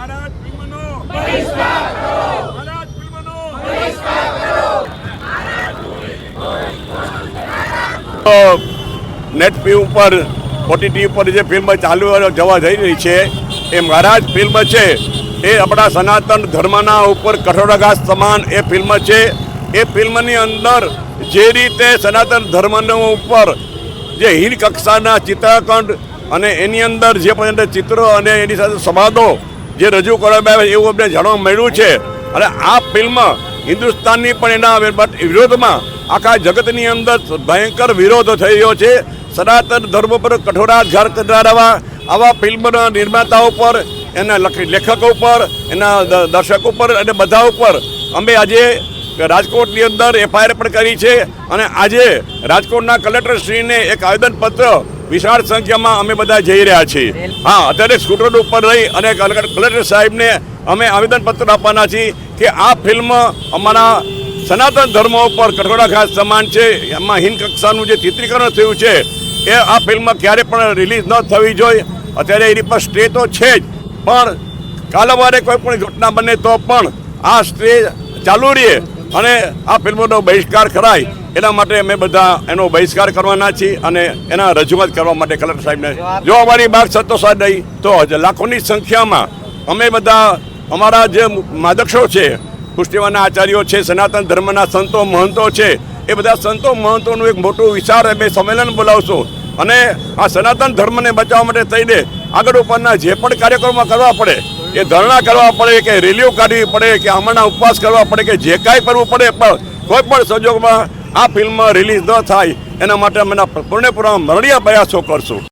મહારાજ ફિલ્મનો મહારાજ ફિલ્મનો નેટ પી ઉપર, ઓટીટી ઉપર જે ફિલ્મ ચાલુ જવા જઈ રહી છે, એ મહારાજ ફિલ્મ છે. એ આપણા સનાતન ધર્મના ઉપર કઠોરાઘાત સમાન એ ફિલ્મ છે. એ ફિલ્મની અંદર જે રીતે સનાતન ધર્મનો ઉપર જે હીન કક્ષાના ચિત્રાંકન અને એની અંદર જે પણ ચિત્રો અને એની સાથે સંવાદો જે રજૂ કરવામાં આવે એવું અમને જાણવા મળ્યું છે. અને આ ફિલ્મ હિન્દુસ્તાનની પણ એના વિરોધમાં આખા જગતની અંદર ભયંકર વિરોધ થઈ રહ્યો છે. સનાતન ધર્મ પર કઠોરાઘાત કરનારા આવા ફિલ્મના નિર્માતાઓ પર એના લખ- લેખકો ઉપર, એના દર્શકો ઉપર અને બધા ઉપર અમે આજે રાજકોટની અંદર એફઆઈઆર પણ કરી છે. અને આજે રાજકોટના કલેક્ટરશ્રીને એક આવેદનપત્ર વિશાળ સંખ્યામાં અમે બધા જઈ રહ્યા છીએ. હા, અત્યારે સ્કૂટર ઉપર રહી અને કલેક્ટર સાહેબને અમે આવેદનપત્ર આપવાના છીએ કે આ ફિલ્મ અમારા સનાતન ધર્મ ઉપર કઠોરાઘાત સમાન છે. એમાં હિન કક્ષાનું જે ચિત્રીકરણ થયું છે, એ આ ફિલ્મ ક્યારે પણ રિલીઝ ન થવી જોઈએ. અત્યારે એની પર સ્ટે તો છે જ, પણ કાલવારે કોઈ પણ ઘટના બને તો પણ આ સ્ટે ચાલુ રહીએ અને આ ફિલ્મોનો બહિષ્કાર કરાય. એના માટે અમે બધા એનો બહિષ્કાર કરવાના છીએ અને એના રજૂઆત કરવા માટે કલેક્ટર સાહેબને જો અમારી બાર સંતોષા નહીં તો લાખોની સંખ્યામાં અમે બધા અમારા જે માદક્ષો છે, પુષ્ટિવાના આચાર્યો છે, સનાતન ધર્મના સંતો, મહંતો છે, એ બધા સંતો, મહંતોનું એક મોટું વિચાર અમે સંમેલન બોલાવશું અને આ સનાતન ધર્મને બચાવવા માટે થઈને આગળ ઉપરના જે પણ કાર્યક્રમો કરવા પડે, એ ધરણા કરવા પડે, કે રેલીઓ કાઢવી પડે, કે આમરના ઉપવાસ કરવા પડે, કે જે કાંઈ કરવું પડે, પણ કોઈ પણ સંજોગમાં આ ફિલ્મ રિલીઝ ન થાય એના માટે અમે પૂર્ણપૂર્ણ મરણિયા પ્રયાસો કરશું.